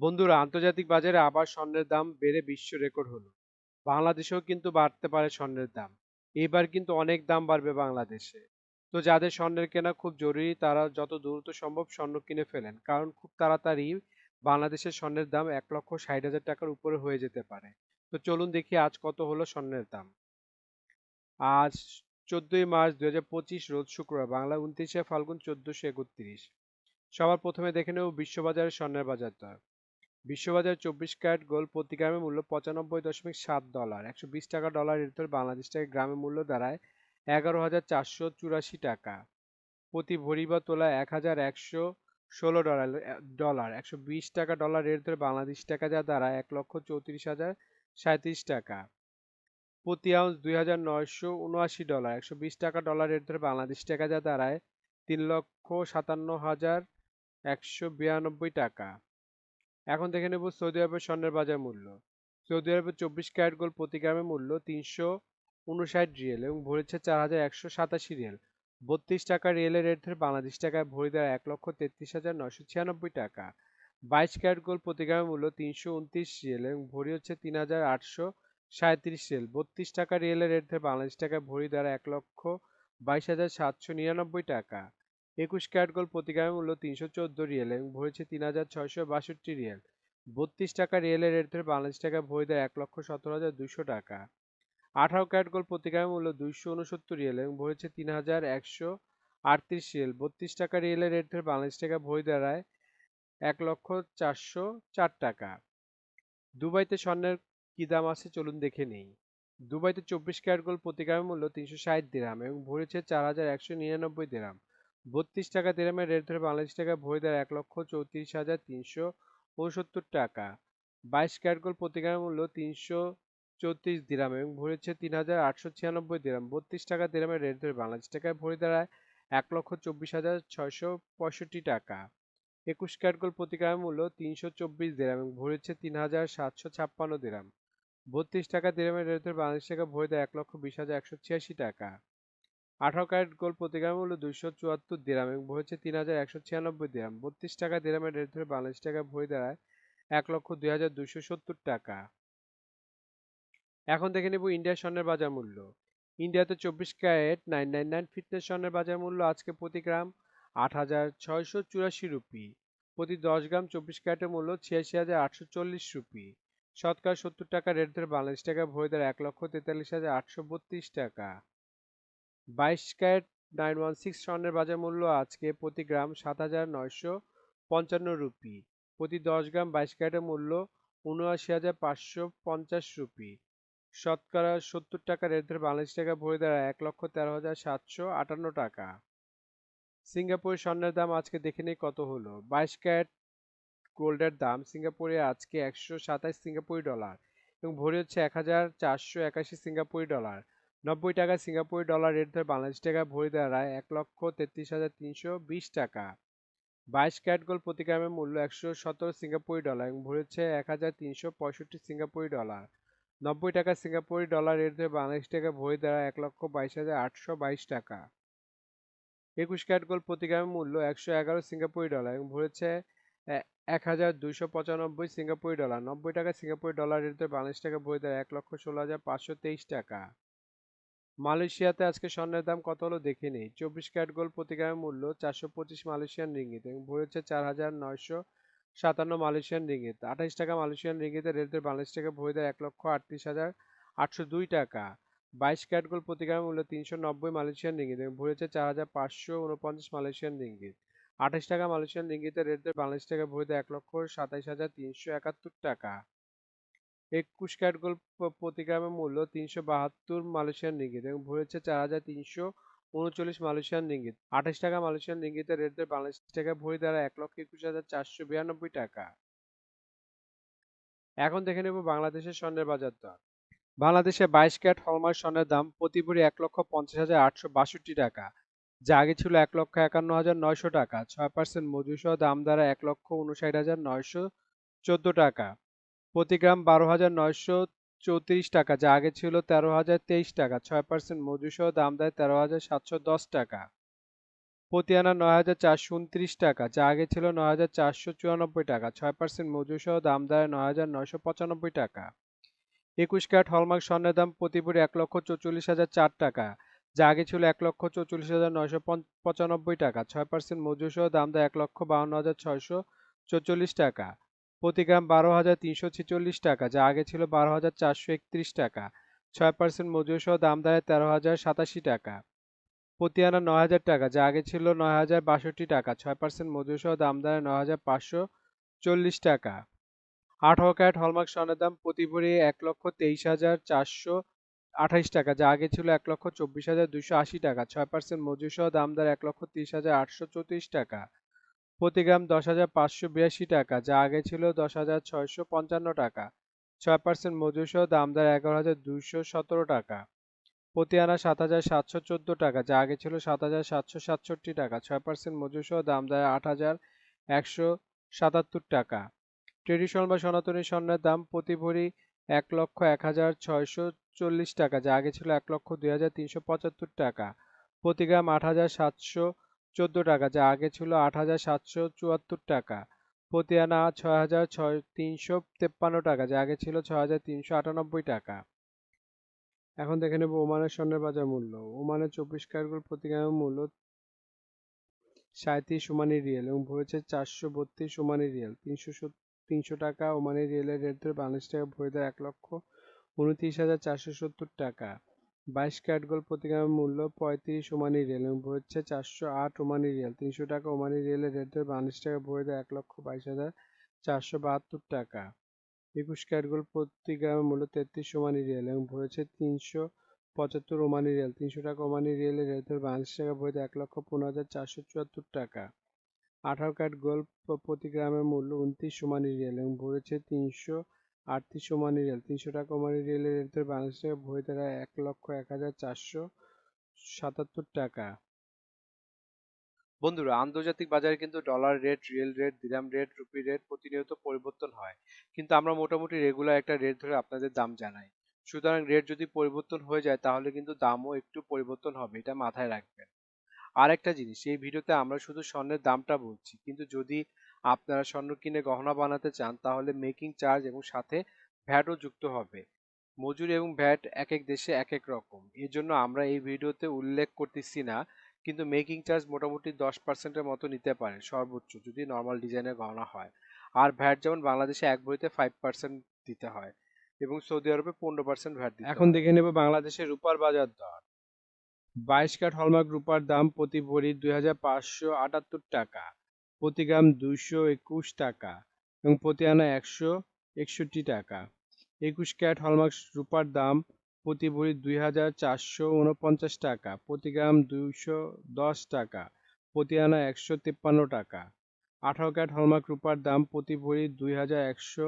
বন্ধুরা, আন্তর্জাতিক বাজারে আবার স্বর্ণের দাম বেড়ে বিশ্ব রেকর্ড হলো। বাংলাদেশেও কিন্তু বাড়তে পারে স্বর্ণের দাম। এবার কিন্তু অনেক দাম বাড়বে বাংলাদেশে। তো যাদের স্বর্ণের কেনা খুব জরুরি, তারা যত দ্রুত সম্ভব স্বর্ণ কিনে ফেলেন। কারণ খুব তাড়াতাড়ি বাংলাদেশের স্বর্ণের দাম এক লক্ষ ষাট হাজার টাকার উপরে হয়ে যেতে পারে। তো চলুন দেখি আজ কত হলো স্বর্ণের দাম। আজ চোদ্দই মার্চ দুই হাজার পঁচিশ, রোজ শুক্রবার, বাংলা উনত্রিশে ফাল্গুন চোদ্দশো একত্রিশ। সবার প্রথমে দেখে নেব বিশ্ববাজারের স্বর্ণের বাজার দর বিশ্ববাজার চব্বিশ ক্যারেট গোল্ড প্রতি গ্রামের মূল্য পঁচানব্বই দশমিক সাত ডলার, একশো বিশ টাকা ডলার এর বাংলাদেশ টাকা গ্রামে মূল্য দাঁড়ায় এগারো হাজার চারশো চুরাশি টাকা। প্রতি ভরি বা তোলা এক হাজার একশো ষোলো ডলার ডলার, একশো বিশ টাকা ডলার এর ধরে বাংলাদেশ টাকা যা দাঁড়ায় এক লক্ষ চৌত্রিশ হাজার সাঁত্রিশ টাকা। প্রতি আউন্স দুই হাজার নয়শো উনআশি ডলার, একশো বিশ টাকা ডলার এর ধরে বাংলাদেশ টাকা যা দাঁড়ায় তিন লক্ষ সাতান্ন হাজার একশো বিরানব্বই টাকা। এখন দেখে নেব সৌদি আরবের স্বর্ণের বাজার মূল্য। সৌদি আরবের চব্বিশ ক্যারেট গোল্ড প্রতি গ্রামের মূল্য তিনশো উনষাট রিয়েল এবং ভরেছে চার হাজার একশো সাতাশি রিয়েল। বত্রিশ টাকা রিয়েলের রেট ধরে বাংলাদেশ টাকায় ভরি দেওয়া এক লক্ষ তেত্রিশ হাজার নশো ছিয়ানব্বই টাকা। বাইশ ক্যারেট গোল্ড প্রতি গ্রামের মূল্য তিনশো উনত্রিশ রিয়েল এবং ভরি হচ্ছে তিন হাজার আটশো সাঁত্রিশ রিয়েল। বত্রিশ টাকা রিয়েলের রেট ধরে বাংলাদেশ টাকায় ভরি দেওয়া এক লক্ষ বাইশ হাজার সাতশো নিরানব্বই টাকা। একুশ ক্যারেট গোল্ড মূল্য তিনশো চোদ্দ রিয়েল এবং ভরেছে তিন হাজার ছয়শো বাষট্টি রিয়েল। বত্রিশ টাকা রিয়েলের রেট ধরে বাংলাদেশ টাকা ভরি দেয় এক লক্ষ সতেরো হাজার দুশো টাকা। আঠারো ক্যারেট গোল্ড মূল্য দুইশো উনসত্তর রিয়েল এবং ভরেছে তিন হাজার একশো আটত্রিশ রিয়েল। বত্রিশ টাকা রিয়েলের রেট ধরে বাংলাদেশ টাকায় ভরি দাঁড়ায় এক লক্ষ চারশো চার টাকা। দুবাইতে স্বর্ণের কী দাম আছে চলুন দেখে নেই। দুবাইতে চব্বিশ ক্যারেট গোল্ড মূল্য তিনশো ষাট দিরাম এবং ভরেছে চার হাজার একশো নিরানব্বই দিরাম। বত্রিশ টাকা দিরামের রেট ধরে বাংলাদেশ টাকা ভরে দেয় এক লক্ষ চৌত্রিশ হাজার তিনশো উনসত্তর টাকা। বাইশ ক্যারেট গোল্ড প্রতি গ্রামের মূল্য তিনশো চৌত্রিশ দিরাম এবং ভরেছে তিন হাজার আটশো ছিয়ানব্বই দিরাম। বত্রিশ টাকা দিরামের রেট ধরে বাংলাদেশ টাকায় ভরে দাঁড়ায় এক লক্ষ চব্বিশ হাজার ছয়শো পঁয়ষট্টি টাকা। একুশ ক্যারেট গোল্ড প্রতি গ্রামের মূল্য তিনশো চব্বিশ দিরাম এবং ভরেছে তিন হাজার সাতশো ছাপ্পান্ন দিরাম। বত্রিশ টাকা দিরামের রেট ধরে বাংলাদেশ টাকা ভরে দেয় এক লক্ষ বিশ হাজার একশো ছিয়াশি টাকা। আঠারো ক্যারেট গোল্ড প্রতি গ্রাম মূল্য দুইশো চুয়াত্তর দিরাম এবং ভরেছে তিন হাজার একশো ছিয়ানব্বই দিরাম। বত্রিশ টাকা দিরামের রেট ধরে বাংলাদেশ টাকা ভরে দাঁড়ায় এক লক্ষ দুই হাজার দুইশো সত্তর টাকা। এখন দেখে নেব ইন্ডিয়ার স্বর্ণের বাজার মূল্য। ইন্ডিয়াতে চব্বিশ carat nine nine nine fitness স্বর্ণের বাজার মূল্য আজকে প্রতি গ্রাম আট হাজার ছয়শো চুরাশি রুপি। প্রতি দশ গ্রাম চব্বিশ ক্যারেটের মূল্য ছিয়াশি হাজার আটশো চল্লিশ রুপি। শতকরা সত্তর টাকা রেট ধরে বাংলাদেশ টাকা ভরে দেয় এক লক্ষ তেতাল্লিশ হাজার আটশো বত্রিশ টাকা। বাইশ ক্যারেট নাইন ওয়ান সিক্স স্বর্ণের বাজার মূল্য আজকে প্রতি গ্রাম সাত হাজার নয়শো পঞ্চান্ন রুপি। প্রতি দশ গ্রাম বাইশ ক্যারেটের মূল্য উনআশি হাজার পাঁচশো পঞ্চাশ রুপি। শতকরা সত্তর টাকা রেট ধরে বাংলাদেশ টাকা ভরে দেয় এক লক্ষ তেরো হাজার সাতশো আটান্ন টাকা। সিঙ্গাপুর স্বর্ণের দাম আজকে দেখে নেই কত হলো। বাইশ ক্যারেট গোল্ডের দাম সিঙ্গাপুরে আজকে একশো সাতাশ সিঙ্গাপুরি ডলার এবং ভরি হচ্ছে এক হাজার চারশো একাশি সিঙ্গাপুরি ডলার। নব্বই টাকা সিঙ্গাপুরি ডলার রেট ধরে বাংলাদেশ টাকা ভরি দাঁড়ায় এক লক্ষ তেত্রিশ হাজার তিনশো বিশ টাকা। বাইশ ক্যারেট গোল্ড প্রতি গ্রামের মূল্য একশো সতেরো সিঙ্গাপুরি ডলার এবং ভরি হচ্ছে এক হাজার তিনশো পঁয়ষট্টি সিঙ্গাপুরি ডলার। নব্বই টাকা সিঙ্গাপুরি ডলার রেট ধরে বাংলাদেশ টাকা ভরি দাঁড়ায় এক লক্ষ বাইশ হাজার আটশো বাইশ টাকা। একুশ ক্যারেট গোল্ড প্রতি গ্রামের মূল্য একশো এগারো সিঙ্গাপুরি ডলার এবং ভরেছে এক হাজার দুইশো পঁচানব্বই সিঙ্গাপুরি ডলার। নব্বই টাকা সিঙ্গাপুরি ডলার রেট ধরে বাংলাদেশ টাকা ভরি দাঁড়ায় এক লক্ষ ষোলো হাজার পাঁচশো তেইশ টাকা। মালয়েশিয়াতে আজকে স্বর্ণের দাম কত হলো দেখে নেই। চব্বিশ ক্যারেট গোল্ড প্রতি মূল্য চারশো পঁচিশ মালয়েশিয়ান রিঙ্গিত এবং ভরি হচ্ছে চার হাজার নয়শো সাতান্ন মালয়েশিয়ান রিঙ্গিত। আঠাইশ টাকা মালয়েশিয়ান রিঙ্গিতে রেট বাংলাদেশ টাকা ভরি দেয় এক লক্ষ আটত্রিশ হাজার আটশো দুই টাকা। বাইশ ক্যারেট গোল্ড প্রতি মূল্য তিনশো নব্বই মালয়েশিয়ান রিঙ্গিত এবং ভরি হচ্ছে চার হাজার পাঁচশো উনপঞ্চাশ মালয়েশিয়ান রিঙ্গিত। আঠাশ টাকা মালয়েশিয়ান রিঙ্গিতে রেট বাংলাদেশ টাকা ভরি দেয় এক লক্ষ সাতাইশ হাজার তিনশো একাত্তর টাকা। একুশ ক্যারেট গোল্ড প্রতি গ্রামের মূল্য তিনশো বাহাত্তর মালয়েশিয়ান রিঙ্গিত এবং ভরেছে চার হাজার তিনশো উনচল্লিশ মালয়েশিয়ান রিঙ্গিত। আঠাশ টাকা মালয়েশিয়ান রিঙ্গিতের রেট ধরে বাংলাদেশ টাকা ভরি দ্বারা এক লক্ষ একুশ হাজার চারশো বিরানব্বই টাকা। এখন দেখে নেব বাংলাদেশের স্বর্ণের বাজার দর বাংলাদেশে বাইশ ক্যারেট হলমার্ক স্বর্ণের দাম প্রতি ভরি এক লক্ষ পঞ্চাশ হাজার আটশো বাষট্টি টাকা। যা আগে ছিল এক লক্ষ একান্ন হাজার নয়শো টাকা। ছয় পার্সেন্ট মজুসহ দাম দ্বারা এক লক্ষ উনষাট হাজার নয়শো চোদ্দ টাকা। প্রতি গ্রাম বারো হাজার নয়শো চৌত্রিশ টাকা, যা আগে ছিল তেরো হাজার তেইশ টাকা। ছয় পার্সেন্ট মজুসহ দাম দেয় তেরো হাজার সাতশো দশ টাকা। প্রতি আনা নয় হাজার চারশো উনত্রিশ টাকা, যা আগে ছিল নয় হাজার চারশো চুরানব্বই টাকা। ছয় পার্সেন্ট মজুর সহ দাম দাঁড়ায় নয় হাজার নয়শো পঁচানব্বই টাকা। একুশ ক্যারেট হলমার্ক স্বর্ণের দাম প্রতি ভরি এক লক্ষ চৌচল্লিশ হাজার চার টাকা, যা আগে ছিল এক লক্ষ চৌচল্লিশ হাজার নয়শো পঁচানব্বই টাকা। ছয় পার্সেন্ট মজুর সহ দাম দেয় এক লক্ষ বাউন্ন হাজার ছয়শো চৌচল্লিশ টাকা। প্রতি গ্রাম বারো হাজার তিনশো ছেচল্লিশ টাকা, যা আগে ছিল বারো হাজার চারশো একত্রিশ টাকা। ছয় পার্সেন্ট মজুর সহ দাম দাঁড়ায় তেরো হাজার সাতাশি টাকা। প্রতি আনা নয় হাজার টাকা, যা আগে ছিল নয় হাজার বাষট্টি টাকা। ছয় পার্সেন্ট মজুর সহ দাম দাঁড়ায় নয় হাজার পাঁচশো চল্লিশ টাকা। আট ক্যারেট হলমার্ক স্বর্ণের দাম প্রতি ভরি এক লক্ষ তেইশ হাজার চারশো আঠাইশ টাকা, যা আগে ছিল এক লক্ষ চব্বিশ হাজার দুশো আশি টাকা। ছয় পার্সেন্ট মজুর সহ দাম দাঁড়ায় এক লক্ষ তিরিশ হাজার আটশো চৌত্রিশ টাকা। প্রতি গ্রাম দশ হাজার পাঁচশো বিরাশি টাকা, যা আগে ছিল দশ হাজার ছয়শো পঞ্চান্ন টাকা। ছয় পার্সেন্ট মজুর সহ দাম এগারো হাজার দুইশো সতেরো টাকা। প্রতি আনা সাত হাজার সাতশো চোদ্দ টাকা, যা আগে ছিল সাত হাজার সাতশো সাতষট্টি টাকা। ছয় পার্সেন্ট মজুর সহ দাম আট হাজার একশো সাতাত্তর টাকা। ট্রেডিশনাল বা সনাতনী স্বর্ণের দাম প্রতি ভরি এক লক্ষ এক হাজার ছয়শো চল্লিশ টাকা, যা আগে ছিল এক লক্ষ দুই হাজার তিনশো পঁচাত্তর টাকা। প্রতি গ্রাম আট হাজার সাতশো চোদ্দ টাকা, যা আগে ছিল আট হাজার সাতশো চুয়াত্তর টাকা। প্রতি আনা ছয় হাজার ছয় তিনশো তেপ্পান্ন টাকা, যা আগে ছিল ছয় হাজার তিনশো আটানব্বই টাকা। এখন দেখে নেব ওমানের স্বর্ণের বাজার মূল্য। ওমানের চব্বিশ ক্যারেটগুলোর প্রতি গ্রামের মূল্য সাঁত্রিশ ওমানি রিয়েল এবং ভরেছে চারশো বত্রিশ ওমানি রিয়েল। তিনশো তিনশো টাকা ওমানি রিয়েলের রেট ধরে বাংলাদেশ টাকা ভরে দেয় এক লক্ষ উনত্রিশ হাজার চারশো সত্তর টাকা। বাইশ ক্যারেট গোল্ড প্রতি মূল্য পঁয়ত্রিশ ওমানি রিয়েল এবং ভরছে চারশো আট ওমানি রিয়েল। তিনশো টাকা ওমানি রিয়েলের রেট ধরে বাংলাদেশ টাকা ভরে দেয় এক লক্ষ বাইশ হাজার চারশো বাহাত্তর টাকা। একুশ ক্যারেট গোল্ড প্রতি গ্রামের মূল্য তেত্রিশ ওমানি রিয়েল এবং ভরেছে তিনশো পঁচাত্তর ওমানি রিয়েল। তিনশো টাকা ওমানি রিয়েলের ধরে বাংলাদেশ টাকা ভরে দেয় এক লক্ষ পনেরো হাজার চারশো চুয়াত্তর টাকা। আঠারো ক্যারেট গোল্ড প্রতি গ্রামের মূল্য উনত্রিশ ওমানি রিয়েল এবং ভরেছে তিনশো আটত্রিশ ওমানি রিয়েল তিনশো টাকা ওমানি রিয়েলের রেট ধরে বাংলাদেশ টাকা ভরে দাঁড়ায় এক লক্ষ এক হাজার চারশো সাতাত্তর টাকা। বন্ধুরা, আন্তর্জাতিক বাজারে কিন্তু dollar rate riyal rate dirham rate rupee rate প্রতিনিয়ত পরিবর্তন হয়। কিন্তু আমরা মোটামুটি রেগুলার একটা রেট ধরে আপনাদের দাম জানাই। সুতরাং রেট যদি পরিবর্তন হয়ে যায়, তাহলে কিন্তু দামও একটু পরিবর্তন হবে, এটা মাথায় রাখবেন। আর একটা জিনিস, এই ভিডিওতে আমরা শুধু স্বর্ণের দামটা বলছি, কিন্তু যদি আপনারা স্বর্ণ কিনে গহনা বানাতে চান তাহলে মেকিং চার্জ এবং সাথে ভ্যাটও যুক্ত হবে। মজুরি এবং ভ্যাট এক এক দেশে এক এক রকম। এর জন্য আমরা এই ভিডিওতে উল্লেখ করতেছি না কিন্তু মেকিং চার্জ মোটামুটি দশ পার্সেন্টের মতো নিতে পারে সর্বোচ্চ যদি নর্মাল ডিজাইনের গহনা হয়। আর ভ্যাট যেমন বাংলাদেশে এক বইতে ফাইভ পার্সেন্ট দিতে হয় এবং সৌদি আরবে পনেরো পার্সেন্ট ভ্যাট দিতে এখন দেখে নেব বাংলাদেশের রূপার বাজার দর। বাইশ কাঠ হলমার্ক রূপার দাম প্রতি ভরি দুই হাজার পাঁচশো আটাত্তর টাকা। প্রতি গ্রাম দুইশো একুশ টাকা এবং প্রতি আনা একশো একষট্টি টাকা। একুশ ক্যারেট হলমার্ক রূপার দাম প্রতি ভরি দুই হাজার চারশো উনপঞ্চাশ টাকা, প্রতি গ্রাম দুইশো দশ টাকা, প্রতি আনা একশো তিপ্পান্ন টাকা। আঠারো ক্যারেট হলমার্ক রূপার দাম প্রতি ভরি দুই হাজার একশো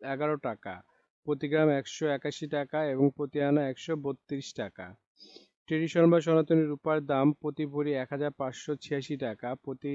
এগারো টাকা, প্রতি গ্রাম একশো একাশি টাকা এবং প্রতি আনা একশো বত্রিশ টাকা। ট্রেডিশনাল বা সনাতনী রূপার দাম প্রতি ভরি এক হাজার পাঁচশো ছিয়াশি টাকা, প্রতি